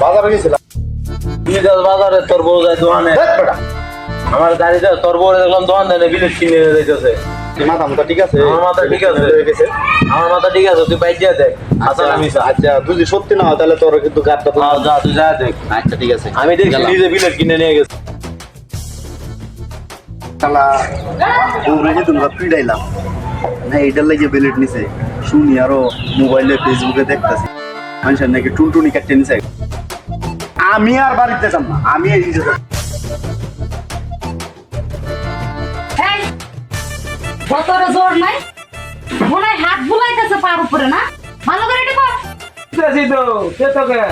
বাজারে গেছিলাম। বাজারে তোর বউ যায় দোকানে। আমার তোর বউ দেখলাম দোকান দেয় বিলেট কিনে যাইতেছে। তুই মাথা ঠিক আছে? আমার মাথা ঠিক আছে। আমার মাথা ঠিক আছে তুই বাইক দেখ। আচ্ছা আচ্ছা আমি আচ্ছা যদি সত্যি না তাহলে তোর কিন্তু গাড়টা যা তুই যা দেখ। আচ্ছা ঠিক আছে। আমি দেখছি নিজে বিলেট কিনে নিয়ে গেছে। শালা বউরাকে তোমরা পিড়াইলাম না এটার লাগে বেলেট নিছে। শুনি আরও মোবাইলে ফেসবুকে দেখতেছি। মানুষের নাকি টুনটুনি কাটতে নিছে আমি আর বাড়িতে যাব না আমি এই যে জোর নাই? মনে হাত বুলাইতেছে পার উপরে না? ভালো করে এটা কর তো সে তোকে?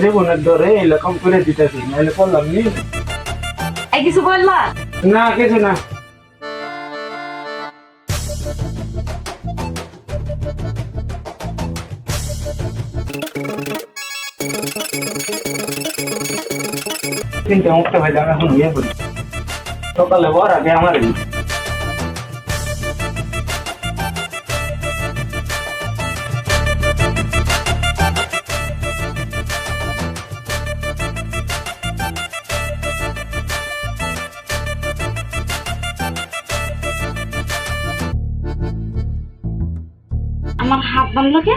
জীবনের ধরে এরকম করে দিতেছি নাহলে করলাম নি। কিছু বললা? না কিছু না। তিনটে মুখটা ভাই আমি এখন ইয়ে করি। আমার হাত বানলো কে?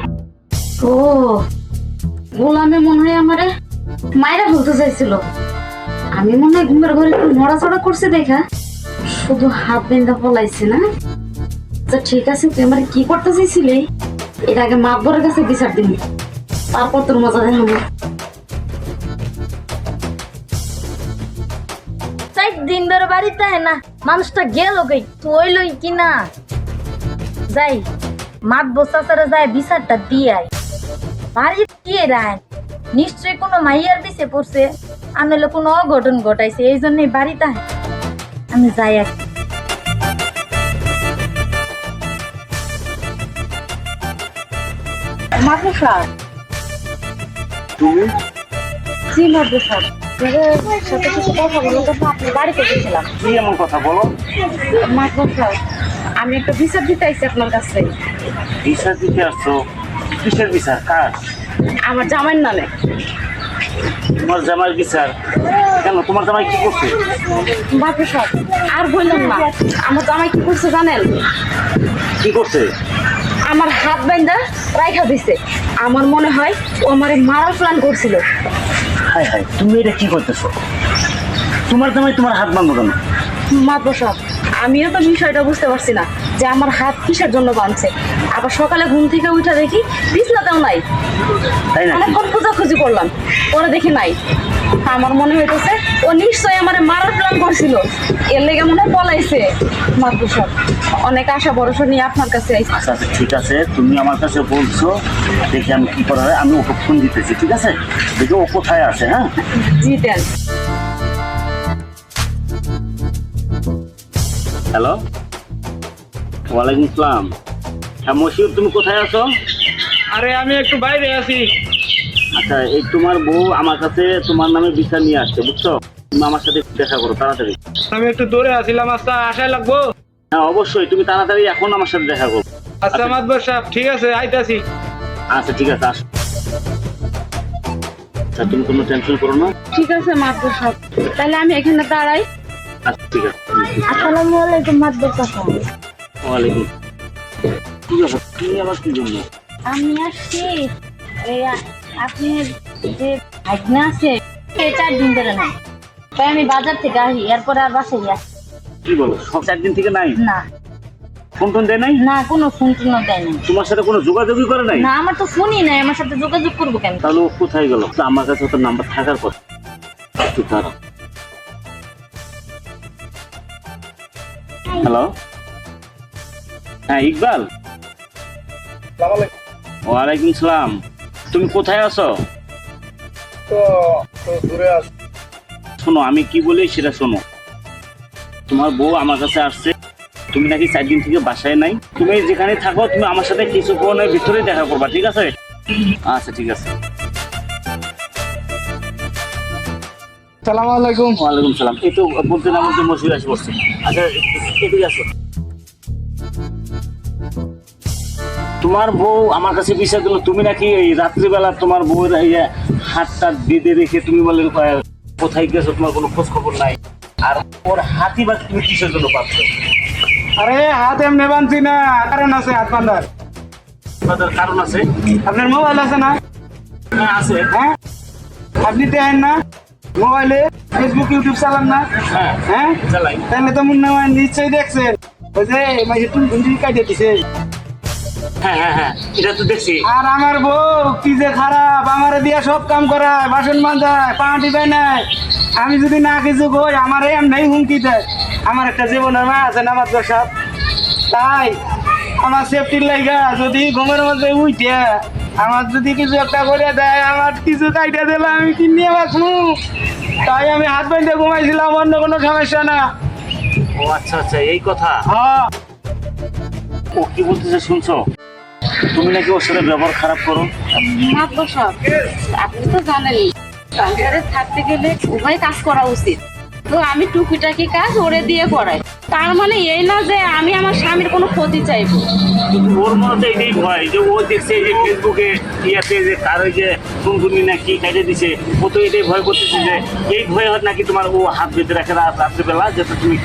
ও, গোলামে মনে হয় আমারে মায়েরা বলতে চাইছিল। আমি মনে হয় ঘুমের ঘরে একটু নড়াচড়া করছে দেখা, শুধু হাত বেঁধা পলাইছে না। আচ্ছা ঠিক আছে, তুই আমার কি করতে চাইছিলি? এর আগে মাপবরের কাছে বিচার দিবি তারপর তোর মজা দেখাবো। চার দিন ধরে বাড়িতে না, মানুষটা গেল গই তুই লই কিনা। যাই মাত বসাচারে যায় বিচারটা দিয়ে আয়। বাড়ি দিয়ে রায় নিশ্চয়ই কোনো মাইয়ার পিছে পড়ছে। আনলে কোনো অঘটন ঘটাইছে এই জন্যই বাড়িতে আমি যাই সার তুমি? জি মাথা সার সাথে কিছু কথা বলো তো আপনি বাড়িতে গেছিলাম। কি এমন কথা বলো? মাথা আমি একটা বিচার দিতে আইছি আপনার কাছে। বিচার দিতে আসছো? কিসের বিচার? কার? আমার জামাইয়ের নামে। তোমার জামাইয়ের বিচার? কেন? তোমার জামাই কি করছে? বাপরে সব আর বললাম না। আমার জামাই কি করছে জানেন? কি করছে? আমার হাত বাইন্দা রাইখা দিছে। আমার মনে হয় ও আমারে মারার প্ল্যান করছিল। হাই হাই তুমি এটা কি করতেছো? তোমার জামাই তোমার হাত বাঁধবো কেন? মাত্র সব আমিও তো বিষয়টা বুঝতে পারছি না যে আমার হাত কিসের জন্য বাঁধছে আবার সকালে ঘুম থেকে উঠে দেখি বিছনাতেও নাই। তাই না অনেকক্ষণ খোঁজাখুঁজি করলাম পরে দেখি নাই। আমার মনে হইতেছে ও নিশ্চয়ই আমার মারার প্ল্যান করছিল। এর লেগে মনে পলাইছে মাত্র সব অনেক আশা ভরসা নিয়ে আপনার কাছে আইছি। আচ্ছা আচ্ছা ঠিক আছে। তুমি আমার কাছে বলছো দেখি আমি কি করা হয় আমি ওকে ফোন দিতেছি ঠিক আছে? দেখি ও কোথায় আছে হ্যাঁ? জি দেন। হ্যালো? ওয়ালাইকুম আসসালাম। হ্যাঁ মশিউর তুমি কোথায় আছো? আরে আমি একটু বাইরে আছি। আচ্ছা এই তোমার বউ আমার কাছে তোমার নামে বিচার নিয়ে আসছে বুঝছ? তুমি আমার সাথে দেখা করো তাড়াতাড়ি। আমি একটু দূরে আছিলাম আচ্ছা আশায় লাগবো? হ্যাঁ অবশ্যই তুমি তাড়াতাড়ি এখন আমার সাথে দেখা করো। আচ্ছা মাতবর সাহেব ঠিক আছে আইতাছি। আচ্ছা ঠিক আছে আসো। আচ্ছা তুমি কোনো টেনশন করো না। ঠিক আছে মাত্র সব তাহলে আমি এখানে দাঁড়াই। আচ্ছা ঠিক আছে। আসসালামু আলাইকুম মাতবর কাকা ওয়ালাইকুম আছে তুমি আবার কি জন্য আমি আসছি এই আ- আপনার যে ভাগনা আছে চার দিন ধরে নাই। তাই আমি বাজার থেকে আসি এরপরে আর বাসায় আসি কি বলো? সব চার দিন থেকে নাই? না। ফোন টোন দেয় নাই? না কোনো ফোন টোনও দেয় নাই। তোমার সাথে কোনো যোগাযোগই করে নাই? না আমার তো ফোনই নাই আমার সাথে যোগাযোগ করব কেন? তাহলে ও কোথায় গেল? আমার কাছে তো নাম্বার থাকার কথা। একটু দাঁড়াও। হ্যালো হ্যাঁ ইকবাল? ওয়ালাইকুম সালাম। তুমি কোথায় আছো? শোনো আমি কি বলি সেটা শোনো। তোমার বউ আমার কাছে আসছে। তুমি নাকি চার দিন থেকে বাসায় নাই। তুমি যেখানে থাকো তুমি আমার সাথে কিছুক্ষণের ভিতরে দেখা করবা ঠিক আছে? আচ্ছা ঠিক আছে। সালাম আলাইকুম। ওয়ালাইকুম সালাম। এই তো বলতে না বলতে মসজিদ আসে বসছে। আচ্ছা এদিকে আসো। তোমার বউ আমার কাছে বিষয় দিল তুমি নাকি এই রাত্রিবেলা তোমার বউয়ের এই যে হাতটা বেঁধে রেখে তুমি বলে কোথায় গেছো? তোমার কোনো খোঁজ খবর নাই। আর ওর হাতি বা তুমি কিসের জন্য পাচ্ছ আরে হাত এমনি বানছি না। কারণ আছে হাত বান্ধার কারণ আছে? আপনার মোবাইল আছে না? হ্যাঁ আছে। হ্যাঁ? আপনি দেখেন না? মোবাইলে ফেসবুক ইউটিউব চালান না? হ্যাঁ। হ্যাঁ? চালাই। তাহলে তো মনে হয় নিশ্চয়ই দেখছেন। ওই যে মাঝে তুমি ঘুন্ডি কাটিয়ে দিছে। হ্যাঁ হ্যাঁ হ্যাঁ এটা তো দেখছি। আর আমার বউ কি যে খারাপ আমার দিয়া সব কাম করায় বাসন মাজায় পাহাড়ি বানায়। আমি যদি না কিছু কই আমার এমনি হুমকি দেয়। আমার একটা জীবনের মা আছে নামাজ সাহেব তাই আমার সেফটির লাইগা যদি ঘুমের মধ্যে উঠে আমার যদি কিছু একটা করে দেয় আমার কিছু কাইটা দিলে আমি কি নিয়ে বাঁচবো তাই আমি হাত ঘুমাইছিলাম অন্য কোনো সমস্যা না। ও আচ্ছা আচ্ছা এই কথা? হ্যাঁ। ও কি বলতেছে শুনছো? তুমি নাকি ওর সাথে ব্যবহার খারাপ করো? আপনি তো জানেনই সংসারে থাকতে গেলে উভয় কাজ করা উচিত। তো আমি টুকিটাকি কাজ ওরে দিয়ে করাই। তার মানে এই না যে আমি আমার স্বামীর কোনো ক্ষতি চাইব। ওর মনে তো এটাই ভয় যে ও দেখছে যে ফেসবুকে ইয়াতে যে কার ওই যে টুনটুনি না কি কাটে দিছে ও তো এটাই ভয় করতেছে যে এই ভয় হয় নাকি তোমার ও হাত বেঁধে রাখে রাত রাত্রিবেলা যাতে তুমি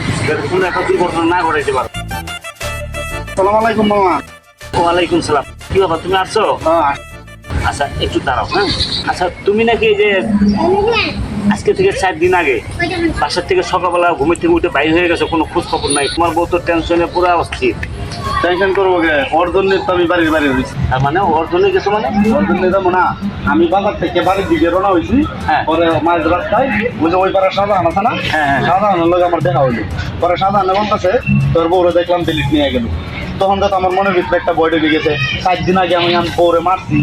কোনো একটা দুর্ঘটনা না ঘটাইতে পারো। সালাম আলাইকুম মামা। ওয়ালাইকুম সালাম। কি বাবা তুমি আসছো? হ্যাঁ। আচ্ছা একটু দাঁড়াও হ্যাঁ? আচ্ছা তুমি নাকি এই যে আজকে থেকে চার দিন আগে বাসার থেকে সকালবেলা ঘুমের থেকে উঠে বাইরে হয়ে গেছো কোনো খোঁজ খবর নাই? তোমার বউ তো টেনশনে পুরো অস্থির। টেনশন করব কে? ওর জন্য তো আমি বাড়ির বাড়ি হয়েছি তার মানে ওর জন্য গেছো মানে? ওর জন্য যাব না। আমি বাজার থেকে বাড়ির দিকে রওনা হয়েছি। হ্যাঁ। পরে মাঝ রাস্তায় বুঝে ওই পাড়ার সাধারণ আছে না? হ্যাঁ, হ্যাঁ। সাধারণের লোক আমার দেখা হইল পরে সাধারণ বলতেছে তোর বউরে দেখলাম দিল্লি নিয়ে গেল। তখন তো আমার মনের ভিতরে একটা বয় ঢুকে গেছে। সাত দিন আগে আমি আমার বউরে মারছি।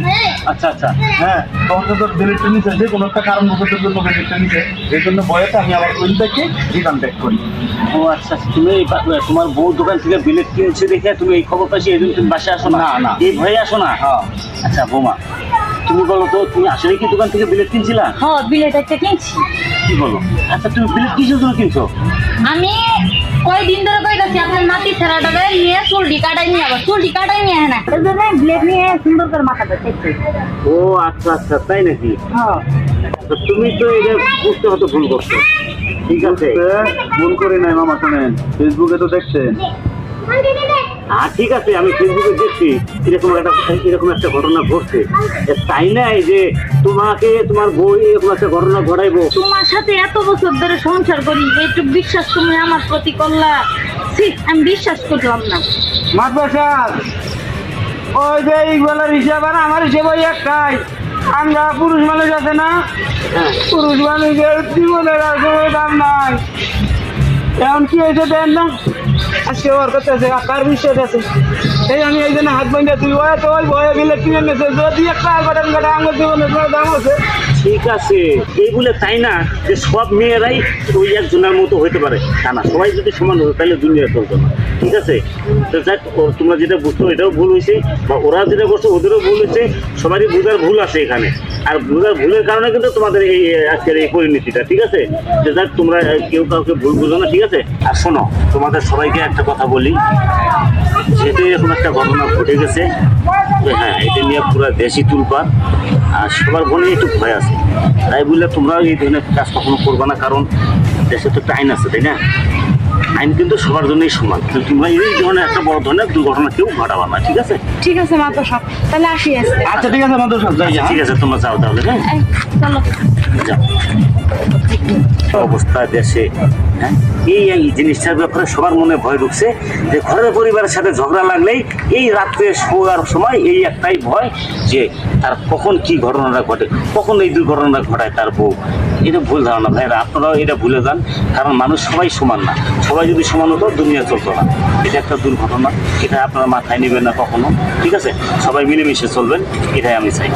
আচ্ছা আচ্ছা। হ্যাঁ তখন তো তোর ডিলিটটা নিচে যে কোনো একটা কারণ বসতের জন্য ডিলিটটা নিচে এই জন্য বয়েতে আমি আবার ওই থেকে রিটার্ন ব্যাক করি। ও আচ্ছা আচ্ছা। তুমি এই তোমার বউ দোকান থেকে বিলেট কিনছে দেখে তুমি এই খবর পাইছি এই জন্য তুমি বাসে আসো না? না, না। এই ভয়ে আসো না? হ্যাঁ। আচ্ছা বৌমা তুমি বলো তো তুমি আসলে কি দোকান থেকে বিলেট কিনছিলা? হ্যাঁ বিলেট একটা কিনছি। কি বলো? আচ্ছা তুমি বিলেট কিসের জন্য কিনছো? আমি কয়দিন ধরে কইতাছি আপনার নাতি ছেলেটাকে নিয়ে চুলটি কাটাই নিয়ে আবার চুলটি কাটাই নিয়ে না। এই জন্য ব্লেড নিয়ে সুন্দর করে মাথাটা দেখছি ও আচ্ছা আচ্ছা তাই নাকি? হ্যাঁ। তো তুমি তো এটা বুঝতে হতো ভুল করছ। ঠিক আছে ভুল করে নাই মামা শুনেন। ফেসবুকে তো দেখছেন। হ্যাঁ ঠিক আছে আমি ফেসবুকে দেখছি এরকম একটা এরকম একটা ঘটনা ঘটছে। তাই নাই যে তোমাকে তোমার বউ এরকম একটা ঘটনা ঘটাইবো। তোমার সাথে এত বছর ধরে সংসার করি একটু বিশ্বাস তুমি আমার প্রতি করলা। ছি, আমি বিশ্বাস করলাম না। মাতবার সাহেব ওই যে ইকবালের হিসাব আর আমার হিসাব ওই একটাই। আমরা পুরুষ মানুষ আছে না পুরুষ মানুষের জীবনের আর কোনো দাম নাই। এখন কি হয়েছে দেন না? আজকে ওর কাছে আছে কার বিশ্বাস আছে? এই আমি এই জন্য হাত বান্ধা তুই ওয়া তো ওই ভয়ে গেলে কিনে নেছে যদি একটা বাটান কাটা আমার জীবনের কোনো দাম আছে। ঠিক আছে। এই এইগুলো তাই না যে সব মেয়েরাই ওই একজনের মতো হইতে পারে? তা না, সবাই যদি সমান হতো, তাহলে দুনিয়া চলতো না। ঠিক আছে? তো যাক তোমরা যেটা বুঝছ, এটাও ভুল হয়েছে বা ওরা যেটা করছে, ওদেরও ভুল হয়েছে সবারই বোঝার ভুল আছে এখানে। আর বোঝার ভুলের কারণে কিন্তু তোমাদের এই আজকের এই পরিণতিটা, ঠিক আছে? যে যাক, তোমরা কেউ কাউকে ভুল বুঝো না, ঠিক আছে? আর শোনো, তোমাদের সবাইকে একটা কথা বলি। যেহেতু এখন একটা ঘটনা ঘটে গেছে যে হ্যাঁ এটা নিয়ে পুরো দেশি তুলপার আর সবার মনে একটু ভয় আছে। তাই বললে তোমরাও এই ধরনের কাজ কখনো করবে না, কারণ দেশে তো একটা আইন আছে, তাই না? আইন কিন্তু সবার জন্যই সমান। তোমরা এই ধরনের একটা বড় ধরনের দুর্ঘটনা কেউ ঘটাবা না ঠিক আছে? ঠিক আছে মাতবর সাহেব তাহলে আসি আচ্ছা ঠিক আছে মাদুর সাহেব যাই হ্যাঁ ঠিক আছে তোমরা যাও তাহলে হ্যাঁ? চলো। যাও। অবস্থা দেশে হ্যাঁ? এই এই জিনিসটার ব্যাপারে সবার মনে ভয় ঢুকছে যে ঘরের পরিবারের সাথে ঝগড়া লাগলেই এই রাত্রে শোয়ার সময় এই একটাই ভয় যে তার কখন কি ঘটনাটা ঘটে, কখন এই দুর্ঘটনাটা ঘটায় তার বউ? এটা ভুল ধারণা। ভাইরা, আপনারাও এটা ভুলে যান, কারণ মানুষ সবাই সমান না। সবাই যদি সমান হতো, দুনিয়া চলতো না। এটা একটা দুর্ঘটনা, এটা আপনারা মাথায় নেবেন না কখনো, ঠিক আছে? সবাই মিলেমিশে চলবেন, এটাই আমি চাই।